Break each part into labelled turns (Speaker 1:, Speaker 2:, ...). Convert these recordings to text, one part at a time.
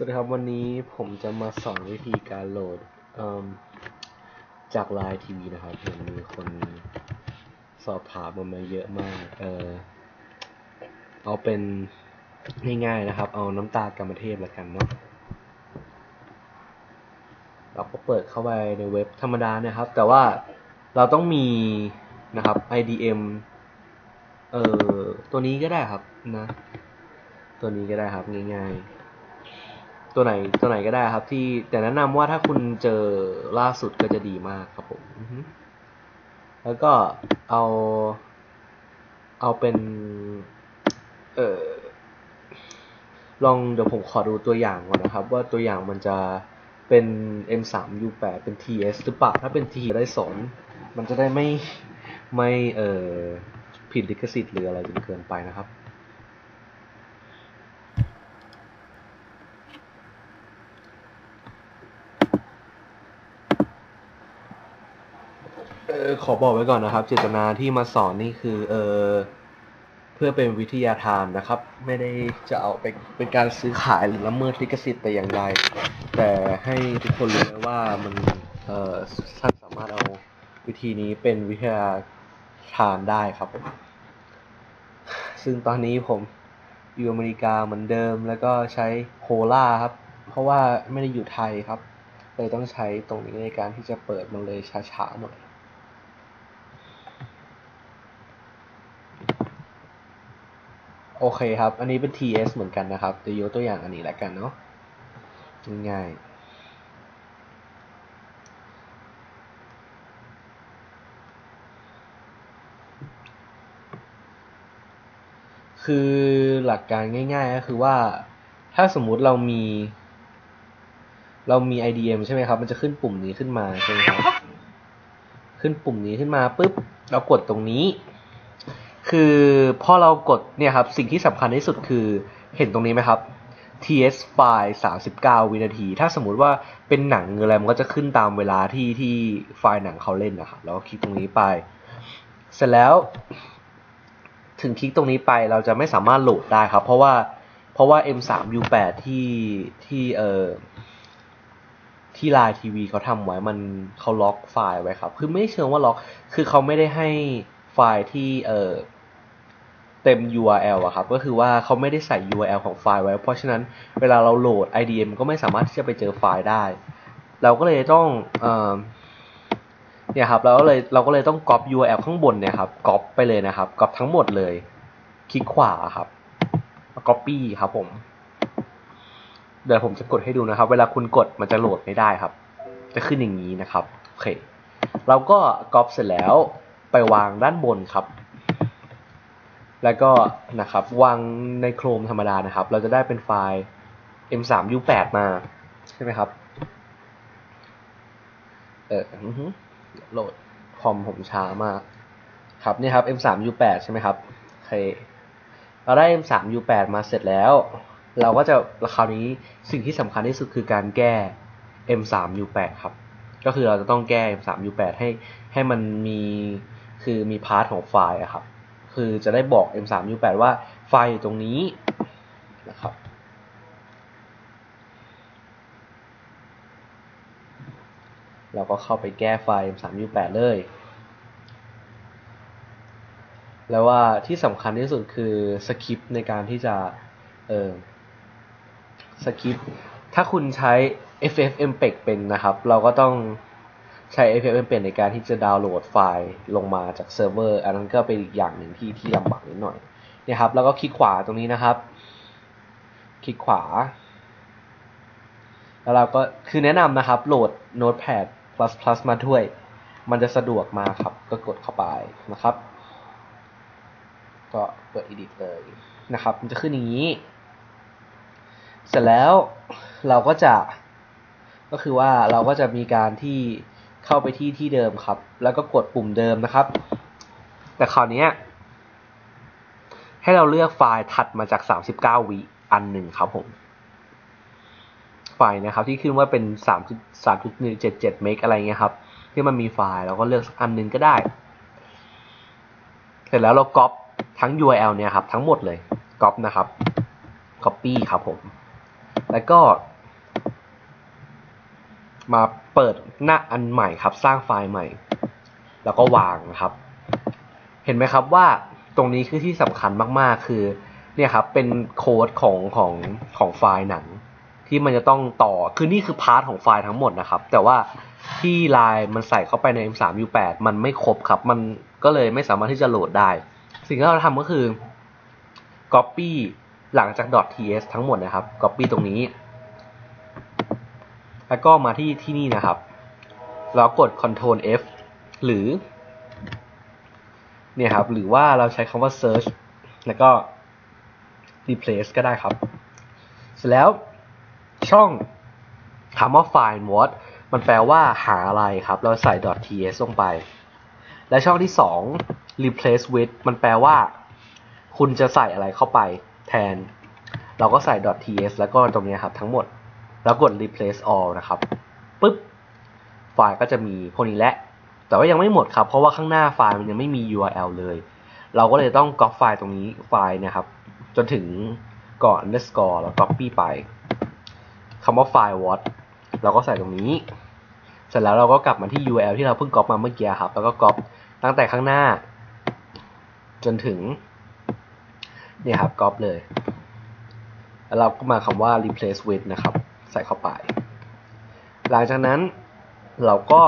Speaker 1: สวัสดีครับวันนี้ผมจะมาสอนวิธีการโหลดจากไลน์ทีวีนะครับเห็นมีคนสอบถามมาเยอะมาก เออเอาเป็นง่ายๆนะครับ เอาน้ำตากรรมเทพล้วกันเนาะเราก็เปิดเข้าไปในเว็บธรรมดานะครับ แต่ว่าเราต้องมีนะครับ IDM เอ่อตัวนี้ก็ได้ครับนะ ตัวนี้ก็ได้ครับง่ายๆ ตัวไหนตัวไหนก็ได้ครับ ที่แต่แนะนำว่าถ้าคุณเจอล่าสุดก็จะดีมากครับผมแล้วก็เอา เอาเป็น เออลองเดี๋ยวผมขอดูตัวอย่างก่อนนะครับ ว่าตัวอย่างมันจะเป็น M3 U8 เป็น TS หรือเปล่าถ้าเป็น T ได้สนมันจะได้ไม่ไม่เออผิดลิขสิทธิ์หรืออะไรจนเกินไปนะครับ เออขอบอกไว้ก่อนนะครับ เจตนาที่มาสอนนี่คือเออเพื่อเป็นวิทยาทานนะครับ ไม่ได้จะเอาไปเป็นการซื้อขายหรือละเมิดลิขสิทธิ์แต่อย่างใดแต่ให้ทุกคนรู้ไว้ว่ามันเออท่านสามารถเอาวิธีนี้เป็นวิทยาทานได้ครับผมซึ่งตอนนี้ผมอยู่อเมริกาเหมือนเดิม แล้วก็ใช้โคล่าครับ เพราะว่าไม่ได้อยู่ไทยครับเลยต้องใช้ตรงนี้ในการที่จะเปิดมันเลยช้าๆหน่อย โอ เคครับ อันนี้เป็น TS เหมือนกันนะครับจะยกตัวอย่างอันนี้แล้วกันเนาะง่ายคือหลักการง่าย ๆ ก็คือว่าถ้าสมมุติเรามี เรามี IDM ใช่ไหมครับ มันจะขึ้นปุ่มนี้ขึ้นมาใช่ไหมครับ ขึ้นปุ่มนี้ขึ้นมาปุ๊บเรากดตรงนี้ คือพอเรากดเนี่ยครับสิ่งที่สำคัญที่สุดคือเห็นตรงนี้ไหมครับ TS ไฟล์39 วินาที ถ้าสมมุติว่าเป็นหนังออะไรมันก็จะขึ้นตามเวลาที่ที่ไฟล์หนังเขาเล่นนะครับแล้วก็คลิกตรงนี้ไป เสร็จแล้ว ถึงคลิกตรงนี้ไปเราจะไม่สามารถโหลดได้ครับ เพราะว่าเพราะว่า M3 U8 ที่ที่เอ่อที่ไลน์ทีวีเขาทำไว้มันเขาล็อกไฟล์ไว้ครับ คือไม่เชิงว่าล็อก คือเขาไม่ได้ให้ไฟล์ที่เอ่อ เต็ม URL อะครับ ก็คือว่าเขาไม่ได้ใส่ URL ของไฟล์ไว้ เพราะฉะนั้นเวลาเราโหลด IDM ก็ไม่สามารถที่จะไปเจอไฟล์ได้ เราก็เลยต้องเอเนี่ยครับเราก็เลยเราก็เลยต้อง copy URL ข้างบนเนี่ยครับ copy ไปเลยนะครับ copy ทั้งหมดเลย คลิกขวาครับ copy ครับผม เดี๋ยวผมจะกดให้ดูนะครับ เวลาคุณกดมันจะโหลดไม่ได้ครับ จะขึ้นอย่างนี้นะครับ โอเค เราก็ก๊อปเสร็จแล้วไปวางด้านบนครับ แล้วก็นะครับวางในโครมธรรมดานะครับ เราจะได้เป็นไฟล์ m3 u8 มา ใช่ไหมครับ เออโหลดคอมผมช้ามาก ครับนี่ครับ m3 u8 ใช่ไหมครับโอเคเราได้ m3 u8 มาเสร็จแล้ว เราก็จะคราวนี้สิ่งที่สำคัญที่สุดคือการแก้ m3 u8 ครับ ก็คือเราจะต้องแก้ m3 u8 ให้ให้มันมีคือมีพาร์ทของไฟล์อะครับ คือจะได้บอก m3 u8 ว่าไฟอยู่ตรงนี้นะครับเราก็เข้าไปแก้ไฟล์ m3 u8 เลย แล้วว่าที่สำคัญที่สุดคือสคริปต์ในการที่จะ เออสคริปต์ถ้าคุณใช้ FFmpeg เป็นนะครับ เราก็ต้อง ใช้ FFmpeg ในการที่จะดาวน์โหลดไฟล์ลงมาจากเซิร์ฟเวอร์อันนั้นก็เป็นอีกอย่างหนึ่งที่ที่ลำบากนิดหน่อยเนี่ยครับ แล้วก็คลิกขวาตรงนี้นะครับ คลิกขวา แล้วเราก็คือแนะนำนะครับ โหลด Notepad++ มาด้วย มันจะสะดวกมากครับ ก็กดเข้าไปนะครับ ก็เปิด edit เลยนะครับ มันจะขึ้นอย่างนี้ เสร็จแล้วเราก็จะ ก็คือว่าเราก็จะมีการที่ เข้าไปที่ที่เดิมครับ แล้วก็กดปุ่มเดิมนะครับ แต่คราวนี้ให้เราเลือกไฟล์ถัดมาจาก 39 วิอันหนึ่งครับผม ไฟล์นะครับที่ขึ้นว่าเป็น 3 3.177 เมกอะไรเงี้ยครับ ที่มันมีไฟล์เราก็เลือกสักอันหนึ่งก็ได้ เสร็จแล้วเราก๊อปทั้ง URL เนี่ยครับ ทั้งหมดเลยก๊อปนะครับ Copy ครับผม แล้วก็มา เปิดหน้าอันใหม่ครับ สร้างไฟล์ใหม่ แล้วก็วางนะครับ เห็นไหมครับว่าตรงนี้คือที่สำคัญมากๆ คือเนี่ยครับเป็นโค้ดของของของไฟล์หนัง ที่มันจะต้องต่อคือนี่คือพาร์ทของไฟล์ทั้งหมดนะครับ แต่ว่าที่ไลน์มันใส่เข้าไปใน M3 U8 มันไม่ครบครับ มันก็เลยไม่สามารถที่จะโหลดได้ สิ่งที่เราทำก็คือ Copy หลังจาก .ts ทั้งหมดนะครับ Copy ตรงนี้ แล้วก็มาที่ที่นี่นะครับ แล้วกด Ctrl F หรือ เนี่ยครับ หรือว่าเราใช้คำว่า search แล้วก็ replace ก็ได้ครับ เสร็จแล้วช่องคำว่า find what มันแปลว่าหาอะไรครับ เราใส่ .ts ลงไป และช่องที่ 2 replace with มันแปลว่า คุณจะใส่อะไรเข้าไปแทน เราก็ใส่ .ts แล้วก็ตรงนี้ครับทั้งหมด แล้วกด replace all นะครับปุ๊บไฟล์ก็จะมีพวกนี้และ แต่ว่ายังไม่หมดครับ เพราะว่าข้างหน้าไฟล์มันยังไม่มี URL เลย เราก็เลยต้อง copy ไฟล์ตรงนี้ไฟล์นะครับ จนถึงก่อน underscore แล้ว copy ไปคำว่าไฟล์ what เราก็ใส่ตรงนี้ เสร็จแล้วเราก็กลับมาที่ URL ที่เราเพิ่ง copy มาเมื่อกี้ครับ แล้วก็ copy ตั้งแต่ข้างหน้า จนถึงเนี่ยครับ copy เลย แล้วเราก็มาคำว่า replace with นะครับ ใส่เข้าไป หลังจากนั้นเราก็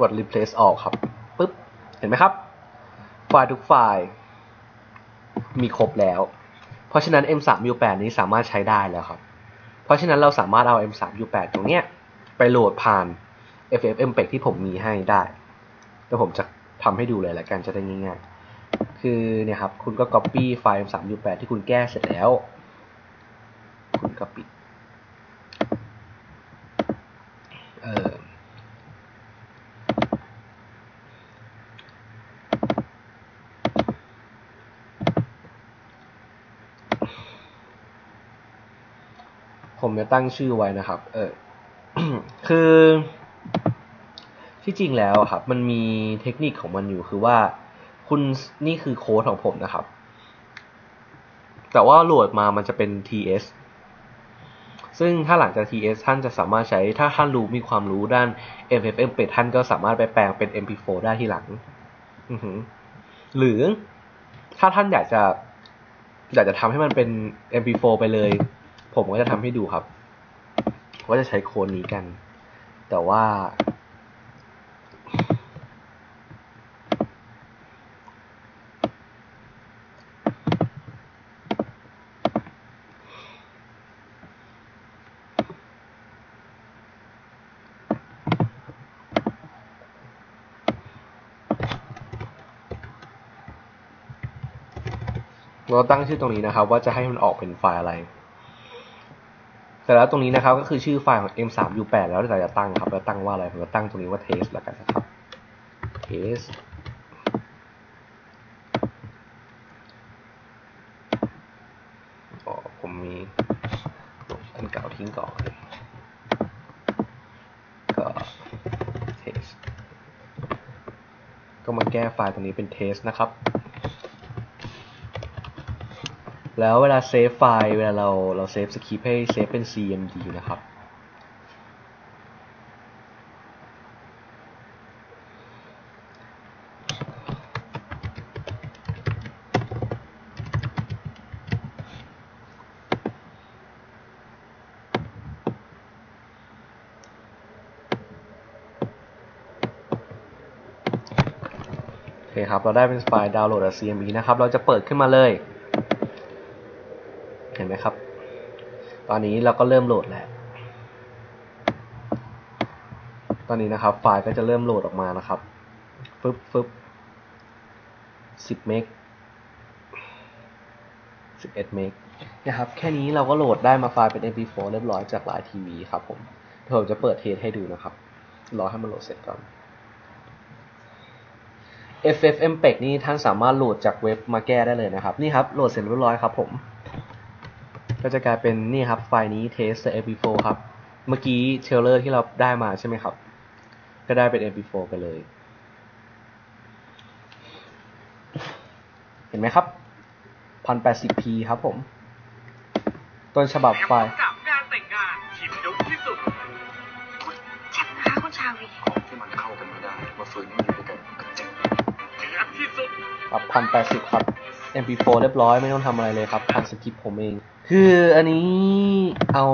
Speaker 1: กด replace all ครับปึ๊บ เห็นไหมครับ ไฟล์ทุกไฟล์มีครบแล้ว เพราะฉะนั้น M3 U8 นี้สามารถใช้ได้แล้วครับ เพราะฉะนั้นเราสามารถเอา M3 U8 ตรงเนี้ยไปโหลดผ่าน FFmpeg ที่ผมมีให้ได้เดี๋ยวผมจะทำให้ดูเลยละกันจะได้ง่ายๆ คือเนี่ยครับ คุณก็ copy ไฟล์ M3 U8 ที่คุณแก้เสร็จแล้ว คุณก็ปิด เออ ผมจะตั้งชื่อไว้นะครับ เออคือ ที่จริงแล้วครับ มันมีเทคนิคของมันอยู่คือว่า คุณนี่คือโค้ดของผมนะครับ แต่ว่าโหลดมามันจะเป็น TS ซึ่งถ้าหลังจาก TS ท่านจะสามารถใช้ถ้าท่านรู้มีความรู้ด้าน FFmpeg ท่านก็สามารถไปแปลงเป็น MP4 ได้ทีหลังหรือถ้าท่านอยากจะอยากจะทำให้มันเป็น MP4 ไปเลย ผมก็จะทำให้ดูครับว่าจะใช้โค้ดนี้กัน แต่ว่า เราตั้งชื่อตรงนี้นะครับ ว่าจะให้มันออกเป็นไฟล์อะไร เสร็จแล้วตรงนี้นะครับก็คือชื่อไฟล์ของ m3u8 แล้วเราจะตั้งครับเราตั้งว่าอะไรผมจะตั้งตรงนี้ว่า test แล้วกันนะครับ test ผมมีอันเก่าทิ้งก่อนก็ test ก็มาแก้ไฟล์ตรงนี้เป็น test นะครับ แล้วเวลาเซฟไฟล์เวลาเราเราเซฟสคริปต์ให้เซฟเป็น cmd นะครับ โอเคครับ เราได้เป็นไฟล์ดาวน์โหลด CMD นะครับ เราจะเปิดขึ้นมาเลย ห็นไหมครับ ตอนนี้เราก็เริ่มโหลดแล้ว ตอนนี้นะครับ ไฟล์ก็จะเริ่มโหลดออกมานะครับ ฟึบฟึบสิบเมกสิบเอ็ดเมกนะครับ แค่นี้เราก็โหลดได้มาไฟล์เป็น mp4 เรียบร้อยจากไลน์ทีวีครับผมเดี๋ยวผมจะเปิดเทสให้ดูนะครับ รอให้มันโหลดเสร็จก่อน FFmpeg นี่ท่านสามารถโหลดจากเว็บมาแก้ได้เลยนะครับ นี่ครับ โหลดเสร็จเรียบร้อยครับผม ก็จะกลายเป็นนี่ครับไฟล์นี้ test the mp4 ครับ เมื่อกี้เทเลอร์ที่เราได้มาใช่ไหมครับ ก็ได้เป็น mp4 กันเลย เห็นไหมครับ 1080p ครับผม ต้นฉบับไฟล์
Speaker 2: กับงานแต่งงานหินยุกที่สุดชักนะ
Speaker 1: คะคุณชาวีที่มันเข้ากันไม่ได้
Speaker 2: มาฝืนมันอยู่ด้วยกันกันจริเดือที่
Speaker 1: สุดปรับ 1080 ครับ mp4 เรียบร้อยไม่ต้องทำอะไรเลยครับพันสกิปผมเอง คืออันนี้เอา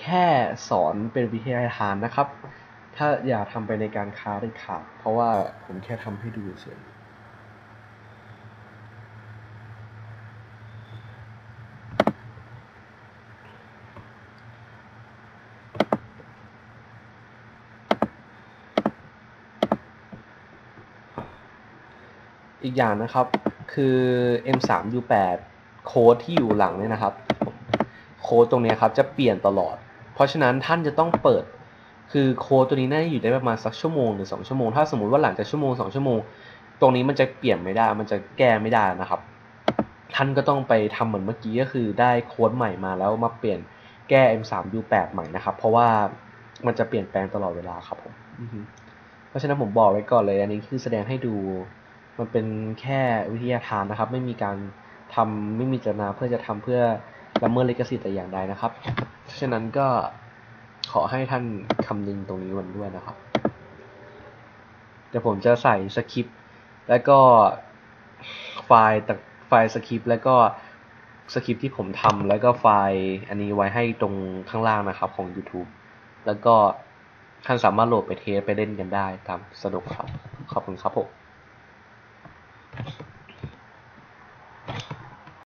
Speaker 1: แค่สอนเป็นวิทยาทานนะครับ ถ้าอย่าทำไปในการค้าได้ขาดเพราะว่าผมแค่ทำให้ดูเฉยอีกอย่างนะครับคือ M3U8 โค้ดที่อยู่หลังเนี่ยนะครับ โค้ดตรงเนี้ยครับจะเปลี่ยนตลอด เพราะฉะนั้นท่านจะต้องเปิด คือโค้ดตัวนี้น่าจะอยู่ได้ประมาณสักชั่วโมงหรือสองชั่วโมง ถ้าสมมติว่าหลังจากชั่วโมงสองชั่วโมง ตรงนี้มันจะเปลี่ยนไม่ได้ มันจะแก้ไม่ได้นะครับ ท่านก็ต้องไปทำเหมือนเมื่อกี้ก็คือได้โค้ดใหม่มาแล้วมาเปลี่ยนแก้ M3U8 ใหม่นะครับ เพราะว่ามันจะเปลี่ยนแปลงตลอดเวลาครับผมอือฮึเพราะฉะนั้นผมบอกไว้ก่อนเลย อันนี้คือแสดงให้ดูมันเป็นแค่วิทยาทานนะครับ ไม่มีการทำไม่มีเจตนาเพื่อจะทำเพื่อ ละเมิดลิขสิทธิ์แต่อย่างใดนะครับ ฉะนั้นก็ขอให้ท่านคำนึงตรงนี้วันด้วยนะครับเดี๋ยวผมจะใส่สคริปต์แล้วก็ไฟล์ตไฟล์สคริปต์แล้วก็สคริปต์ที่ผมทำแล้วก็ไฟล์อันนี้ไว้ให้ตรงข้างล่างนะครับของ YouTube แล้วก็ท่านสามารถโหลดไปเทสไปเล่นกันได้ตามสะดวกครับ ขอบคุณครับผม